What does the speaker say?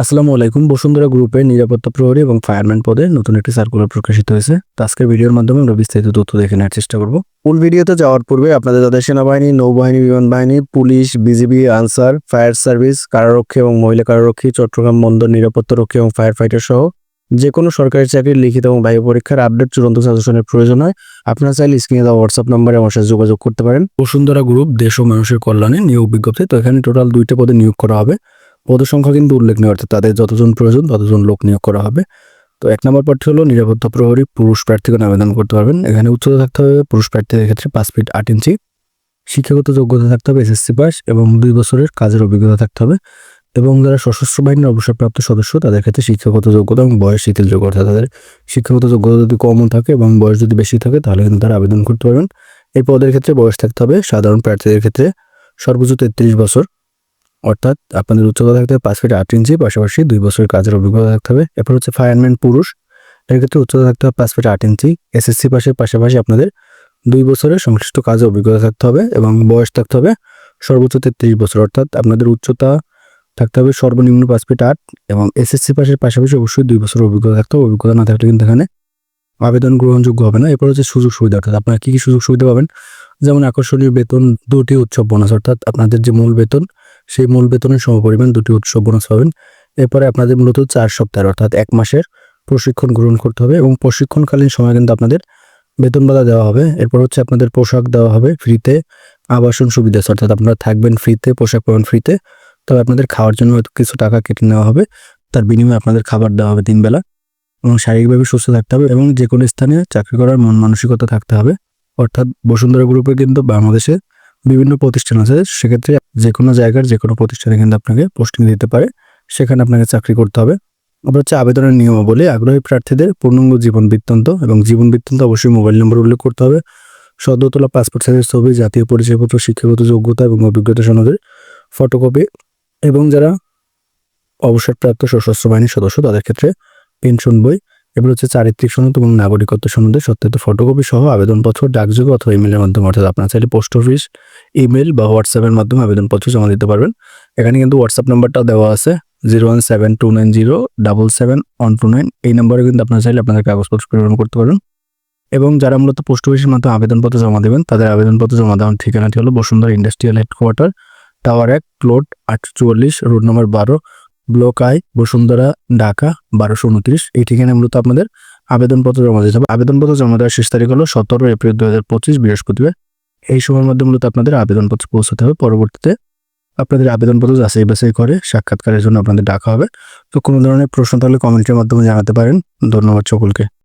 আসসালামু আলাইকুম বসুন্ধরা গ্রুপের নিরাপত্তা প্রহরী এবং ফায়ারম্যান পদে নতুন একটি সার্কুলার প্রকাশিত হয়েছে। তো আজকের ভিডিওর মাধ্যমে আমরা বিস্তারিত তথ্য দেখে নেওয়ার চেষ্টা করব। মূল ভিডিওতে যাওয়ার পূর্বে আপনাদের যাদের সেনাবাহিনী নৌবাহিনী বিমান বাহিনী police BGB Ansar fire service কারারক্ষী এবং মহিলা কারারক্ষী চট্টগ্রাম বন্দর নিরাপত্তা রক্ষী এবং ফায়ার ফাইটার সহ যে কোনো সরকারি চাকরির লিখিত এবং বায়ু পরীক্ষার আপডেট চূড়ান্ত সাজেশনের প্রয়োজন হয়। আপনারা চাইলে স্ক্রিনে দেওয়া হোয়াটসঅ্যাপ নম্বরে আমার সাথে যোগাযোগ করতে পারেন। বসুন্ধরা গ্রুপ দেশ ও মানুষের কল্যাণে নিয়োগ বিজ্ঞপ্তি। তো এখানে টোটাল দুইটা পদে নিয়োগ করা হবে। পদের সংখ্যা কিন্তু উল্লেখনীয় অর্থাৎ তাদের যতজন প্রয়োজন ততজন লোক নিয়োগ করা হবে। তো এক নম্বর প্রার্থী হলো, নিরাপত্তা প্রহরী পুরুষ প্রার্থীগণ আবেদন করতে পারবেন। এখানে উচ্চতা থাকতে হবে পুরুষ প্রার্থীদের ক্ষেত্রে পাঁচ ফিট আট ইঞ্চি। শিক্ষাগত যোগ্যতা থাকতে হবে এসএসসি পাস এবং দুই বছরের কাজের অভিজ্ঞতা থাকতে হবে। এবং যারা সশস্ত্র বাহিনীর অবসরপ্রাপ্ত সদস্য, তাদের ক্ষেত্রে শিক্ষাগত যোগ্যতা এবং বয়স শিথিলযোগ্য অর্থাৎ তাদের শিক্ষাগত যোগ্যতা যদি কমও থাকে এবং বয়স যদি বেশি থাকে, তাহলে কিন্তু তারা আবেদন করতে পারবেন। এই পদের ক্ষেত্রে বয়স থাকতে হবে সাধারণ প্রার্থীদের ক্ষেত্রে সর্বোচ্চ তেত্রিশ বছর। অর্থাৎ আপনাদের উচ্চতা থাকতে হবে পাঁচ ফিট আট ইঞ্চি, পাশাপাশি দুই বছরের কাজের অভিজ্ঞতা থাকতে হবে। এরপর হচ্ছে ফায়ারম্যান পুরুষ, এর ক্ষেত্রে উচ্চতা থাকতে হবে পাঁচ ফিট আট ইঞ্চি। এসএসসি পাশের পাশাপাশি আপনাদের দুই বছরের সংশ্লিষ্ট কাজে অভিজ্ঞতা থাকতে হবে এবং বয়স থাকতে হবে সর্বোচ্চ তেত্রিশ বছর। অর্থাৎ আপনাদের উচ্চতা থাকতে হবে সর্বনিম্ন পাঁচ ফিট আট এবং এসএসসি পাশের পাশাপাশি অবশ্যই দুই বছর অভিজ্ঞতা থাকতে হবে, অভিজ্ঞতা না থাকলে কিন্তু এখানে আবেদন গ্রহণযোগ্য হবে না। এরপর হচ্ছে সুযোগ সুবিধা, অর্থাৎ আপনারা কী কী সুযোগ সুবিধা পাবেন? যেমন আকর্ষণীয় বেতন, দুটি উৎসব বোনাস অর্থাৎ আপনাদের যে মূল বেতন সেই মূল বেতনের সমপরিমাণ দুটি উৎসব বোনাস পাবেন। এরপরে আপনাদের মূলত চার সপ্তাহের, অর্থাৎ এক মাসের প্রশিক্ষণ গ্রহণ করতে হবে এবং প্রশিক্ষণকালীন সময় কিন্তু আপনাদের বেতন ভাতা দেওয়া হবে। এরপর হচ্ছে আপনাদের পোশাক দেওয়া হবে ফ্রিতে আবাসন সুবিধা অর্থাৎ আপনারা থাকবেন ফ্রিতে পোশাক পাবেন ফ্রিতে তবে আপনাদের খাওয়ার জন্য হয়তো কিছু টাকা কেটে নেওয়া হবে। তার বিনিময়ে আপনাদের খাবার দেওয়া হবে তিন বেলা এবং শারীরিকভাবে সুস্থ থাকতে হবে এবং যে কোনো স্থানে চাকরি করার মন মানসিকতা থাকতে হবে। অর্থাৎ বসুন্ধরা গ্রুপে কিন্তু বাংলাদেশে বিভিন্ন প্রতিষ্ঠান আছে, সেক্ষেত্রে যে কোনো জায়গার যে কোনো প্রতিষ্ঠানে কিন্তু আপনাকে পোস্টিং দিতে পারে। সেখানে আপনাকে চাকরি করতে হবে। আবার হচ্ছে আবেদনের নিয়মাবলী, আগ্রহী প্রার্থীদের পূর্ণাঙ্গ জীবন বৃত্তান্ত এবং জীবন বৃত্তান্ত অবশ্যই মোবাইল নম্বর উল্লেখ করতে হবে। সদ্য তোলা পাসপোর্ট সাইজের ছবি, জাতীয় পরিচয়পত্র, শিক্ষাগত যোগ্যতা এবং অভিজ্ঞতা সনদের ফটোকপি এবং যারা অবসরপ্রাপ্ত সশস্ত্র বাহিনীর সদস্য, তাদের ক্ষেত্রে পেনশন বই এবার হচ্ছে চারিত্রিক সনদ এবং নাগরিকত্ব সনদের সত্যায়িত ফটোকপি সহ আবেদনপত্র, ডাকযোগে অথবা ইমেলের মাধ্যমে। অর্থাৎ আপনার চাইলে পোস্ট অফিস ইমেল বা হোয়াটসঅ্যাপের মাধ্যমে আবেদনপত্র জমা দিতে পারবেন। এখানে কিন্তু হোয়াটসঅ্যাপ নাম্বারটাও দেওয়া আছে, zero one seven two nine zero double seven one two nine. এই নম্বরে কিন্তু আপনারা চাইলে আপনাদের কাগজপত্র প্রেরণ করতে পারেন এবং যারা মূলত পোস্ট অফিসের মাধ্যমে আবেদনপত্র জমা দেবেন, তাদের আবেদনপত্র জমা দেওয়ার ঠিকানাটি হলো বসুন্ধরা ইন্ডাস্ট্রিয়াল হেডকোয়ার্টার টাওয়ার এক প্লট আটশো চুয়াল্লিশ রোড নম্বর বারো ব্লক আই বসুন্ধরা, ঢাকা, বারোশো উনত্রিশ। এই ঠিকানায় মূলত আপনাদের আবেদনপত্র জমা দিতে হবে। আবেদনপত্র জমা দেওয়ার শেষ তারিখ হলো সতেরো এপ্রিল দু হাজার পঁচিশ, বৃহস্পতিবার। এই সময়ের মধ্যে মূলত আপনাদের আবেদনপত্র পৌঁছাতে হবে। পরবর্তীতে আপনাদের আবেদনপত্র যাচাই বাছাই করে সাক্ষাৎকারের জন্য আপনাদের ডাকা হবে। তো কোনো ধরনের প্রশ্ন থাকলে কমেন্টের মাধ্যমে জানাতে পারেন। ধন্যবাদ সকলকে।